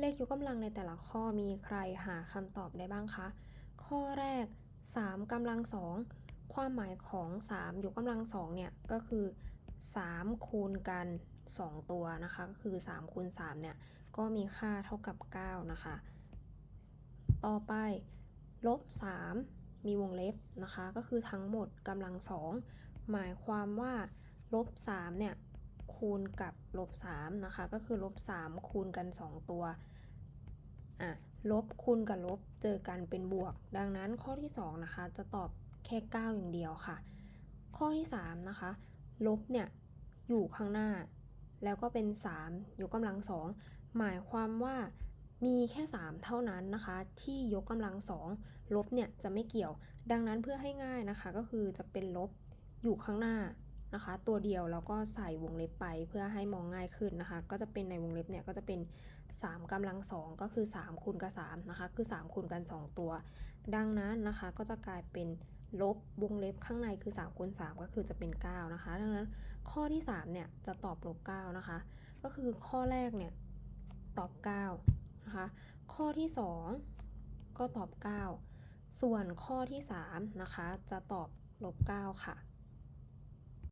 เลขยกกำลังในแต่ละข้อมีใครหาคำตอบได้บ้างคะ ข้อแรก 3กำลัง2ความหมายของ 3 ยกกำลัง2เนี่ยก็คือ 3 คูณกัน 2 ตัวนะคะ ก็คือ 3 คูณ 3 เนี่ย ก็มีค่าเท่ากับ 9 นะคะ ต่อไป ลบ 3 มีวงเล็บนะคะ ก็คือทั้งหมดกำลัง2หมายความว่าลบ3เนี่ย คูณกับลบ3นะคะ ก็คือลบ3คูณกัน 2 ตัวอะลบคูณกับลบเจอกันเป็นบวก ดังนั้นข้อที่ 2 นะคะ จะตอบแค่ 9 อย่างเดียวค่ะ ข้อที่ 3 นะคะ ลบเนี่ย อยู่ข้างหน้า แล้วก็เป็น 3 ยกกำลัง 2 หมายความว่ามีแค่ 3 เท่านั้นนะคะ ที่ยกกำลัง 2 ลบเนี่ยจะไม่เกี่ยว ดังนั้นเพื่อให้ง่ายนะคะ ก็คือจะเป็นลบอยู่ข้างหน้า นะคะ ตัวเดียวแล้วก็ใส่วงเล็บไปเพื่อให้มองง่ายขึ้นนะคะ ก็จะเป็นในวงเล็บเนี่ยก็จะเป็น 3กำลัง 2 ก็คือ 3คูณกับ3นะคะ คือ 3คูณกัน 2 ตัว ดังนั้นนะคะก็จะกลายเป็นลบวงเล็บข้างในคือ3คูณ3ก็คือจะเป็น 9 นะคะ ดังนั้นข้อที่ 3 เนี่ยจะตอบลบ9นะคะ ก็คือข้อแรกเนี่ยตอบ 9 นะคะ ข้อที่ 2 ก็ตอบ 9 ส่วนข้อที่ 3 นะคะ จะตอบลบ 9 ค่ะ